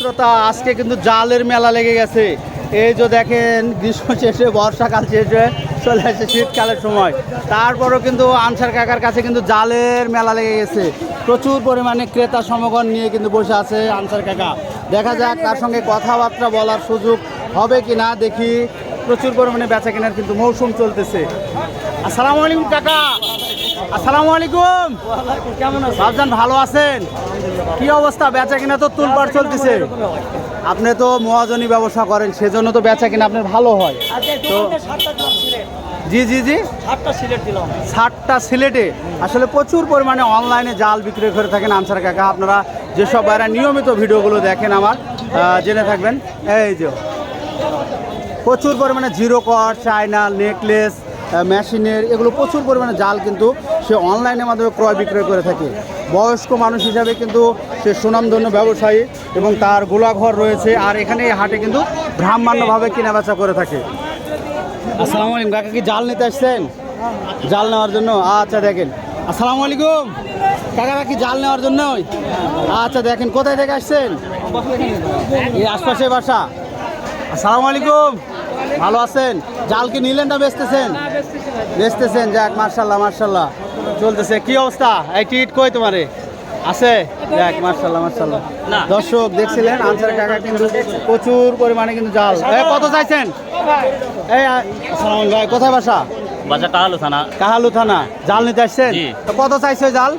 শ্রোতা, আজকে কিন্তু জালের মেলা লেগে গেছে। এই যে দেখেন, গ্রীষ্ম শেষে, বর্ষাকাল শেষে চলে আসে শীতকালের সময়। তারপরও কিন্তু আনসার কাকার কাছে কিন্তু জালের মেলা লেগে গেছে। প্রচুর পরিমাণে ক্রেতা সমাগম নিয়ে কিন্তু বসে আছে আনসার কাকা। দেখা যাক তার সঙ্গে কথাবার্তা বলার সুযোগ হবে কি না দেখি। প্রচুর পরিমাণে বেচা কেনার কিন্তু মৌসুম চলতেছে। আসসালামু আলাইকুম কাকা। আসসালামু আলাইকুম। কেমন ভালো আছেন? কি অবস্থা? বেচা কিনা তো তুলপার চলতেছে আপনি তো মহাজনী ব্যবসা করেন সেজন্য তো বেচা কিনা আপনার ভালো হয়। তো দিলাম সিলেট। জি জি জি। ষাটটা সিলেটে আসলে প্রচুর পরিমাণে অনলাইনে জাল বিক্রি করে থাকেন আনসার কাকা। আপনারা যেসব বাইরা নিয়মিত ভিডিওগুলো দেখেন আমার জেনে থাকবেন। এই যে প্রচুর পরিমাণে জিরো কট চায়না নেকলেস মেশিনের, এগুলো প্রচুর পরিমাণে জাল কিন্তু সে অনলাইনের মাধ্যমে ক্রয় বিক্রয় করে থাকে। বয়স্ক মানুষ হিসাবে কিন্তু সে সুনামধন্য ব্যবসায়ী এবং তার গোলাঘর রয়েছে আর এখানে এই হাটে কিন্তু ব্রাহ্মণ্যভাবে কেনাবেচা করে থাকে। আসসালামু আলাইকুম, কাকা কি জাল নিতে আসছেন? জাল নেওয়ার জন্য? আচ্ছা দেখেন। আসসালামু আলাইকুম। কাকারা কি জাল নেওয়ার জন্য আচ্ছা দেখেন, কোথায় থেকে আসছেন? এই আশপাশে বাসা। আসসালামু আলাইকুম। ভালো আছেন? জাল কি নিলেন না বেচতেছেন? বেচতেছেন যাক মার্শাল্লাহ মার্শাল্লাহ চলতেছে কি অবস্থা? এই টিট কই তোমারে? আছে? যাক মার্শাল্লাহ মার্শাল্লাহ দর্শক দেখছিলেন আনসার কাকা কিন্তু প্রচুর পরিমাণে কিন্তু জাল। এই কত চাইছেন? এই আসসালামু আলাইকুম কোথায় বাসা? বাচ্চা কালো থানা। কাহালু থানা। জাল নিতে আসছেন? তো কত চাইছে জাল?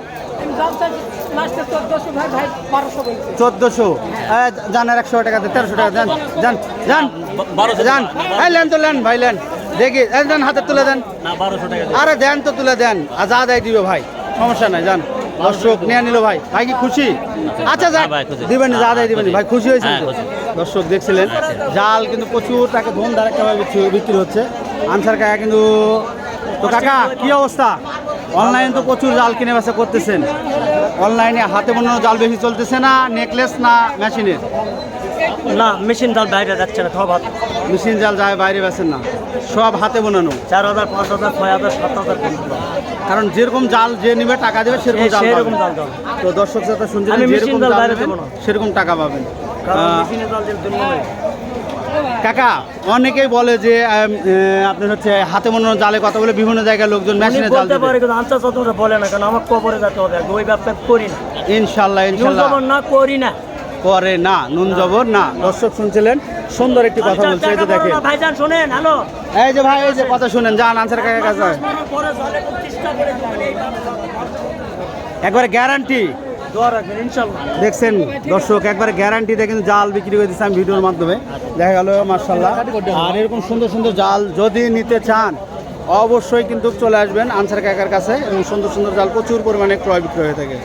চোদ্দশো ভাই ভাই একশো টাকা তেরোশো টাকা দেন যান যান বারোশো যান এই লেন তো লেন ভাই লেন। দেখি দেন হাতে তুলে দেন। না বারোশো টাকা আরে দেন তো তুলে দেন আর যা দেয় দিবে ভাই সমস্যা নাই যান দর্শক নিয়ে নিল ভাই ভাই কি খুশি? আচ্ছা যাক ভাই। দিবেন যা দেয় দিবেন ভাই খুশি হয়েছেন হ্যাঁ, দর্শক দেখছিলেন জাল কিন্তু প্রচুর টাকা ধারাক্কাভাবে বিক্রি- বিক্রি হচ্ছে। আনসার কাকা কিন্তু তো কাকা কি অবস্থা? অনলাইনে তো প্রচুর জাল কিনে বেচা করতেছেন। অনলাইনে হাতে বানানো জাল বেশি চলতেছে না নেকলেস না মেশিনের না মেশিন জাল বাইরে যাচ্ছে না সব হাত। মেশিন জাল যায় বাইরে বেচেন না সব হাতে বানানো। চার হাজার পাঁচ হাজার ছয় হাজার সাত হাজার। কারণ যেরকম জাল যে নিবে টাকা দেবে সেরকম জাল সেরকম জাল তো দর্শক শ্রোতা শুনছেন যেরকম জাল সেরকম টাকা পাবেন। কারণ জাল। কাকা অনেকেই বলে যে আপনার হচ্ছে হাতে বানানো জালে কথা বলে বিভিন্ন জায়গায় লোকজন মেশিনে জাল দেবে। পারে কিন্তু আনসার চতুর্থ বলে না কারণ আমার কবরে যেতে হবে ওই ব্যবসা করি না। ইনশাল্লাহ ইনশাল্লাহ। জবর না করি না। করে না নুন জবর না। দর্শক শুনছিলেন সুন্দর একটি কথা বলছে এই যে দেখেন। ভাইজান শোনেন হ্যালো। এই যে ভাই এই যে কথা শুনেন যান আনসার কাকার কাছে। একবারে গ্যারান্টি দেখছেন দর্শক, একবারে গ্যারান্টিতে কিন্তু জাল বিক্রি করে দিচ্ছি আমি ভিডিওর মাধ্যমে। দেখা গেল মার্শাল্লাহ আর এরকম সুন্দর সুন্দর জাল যদি নিতে চান, অবশ্যই কিন্তু চলে আসবেন আনসার কাকার কাছে। এবং সুন্দর সুন্দর জাল প্রচুর পরিমাণে ক্রয় বিক্রয় হয়ে থাকে।